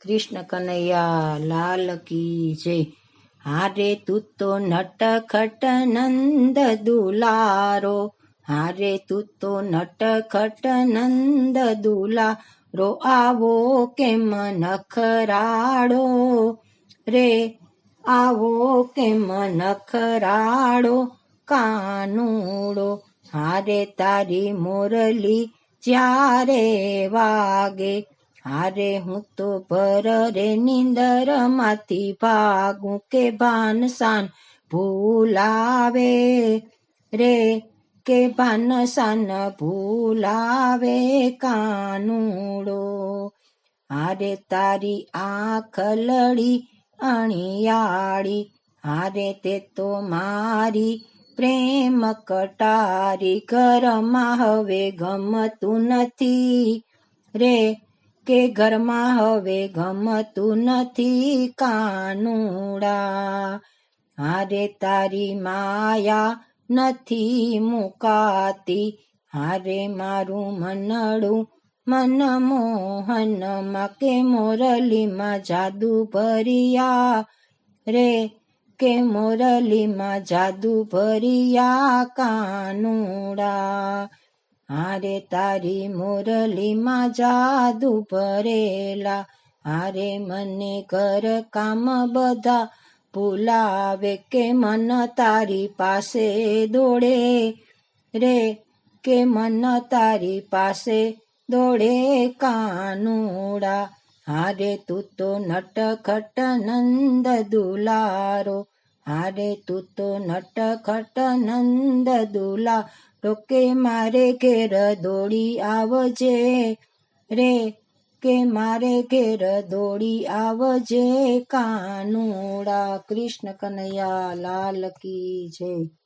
કૃષ્ણ કનૈયા, લાલ કી જય. હારે તું તો નટખટ નંદ દુલારો. હારે તું તો નટખટ નંદ દુલારો. આવો કેમ નખરાડો? રે આવો કેમ નખરાડો? કાનુડો. હારે તારી મોરલી જ્યારે વાગે હારે હું તો ભર રે નિંદરમાંથી ભાગું કે ભાનસાન ભૂલાવે રે, કે ભાનસાન ભૂલાવે કાનુડો. હારે તારી આંખ લડી અણિયાળી, હારે તે તો મારી પ્રેમ કટારી. ઘરમાં હવે ગમતું નથી રે કે ઘરમાં હવે ગમતું નથી કાનુડા. હારે તારી માયા નથી મુકાતી. હારે મારું મનડું મન મોહનમાં કે મોરલીમાં જાદુ ભરિયા. રે, કે મોરલીમાં જાદુ ભરિયા કાનુડા. હારે તારી મુરલીમાં જાદુ ભરેલા, હારે મને કર કામ બધા ભૂલાવે કે મન તારી પાસે દોડે રે, કે મન તારી પાસે દોડે કાનુડા. હારે તું તો નટખટ નંદ દુલારો, હારે તું તો નટખટ નંદ દુલા કે મારે ઘેર દોડી આવજે? રે, કે મારે ઘેર દોડી આવજે? કાનુડા કૃષ્ણ કનૈયા લાલ કી જય.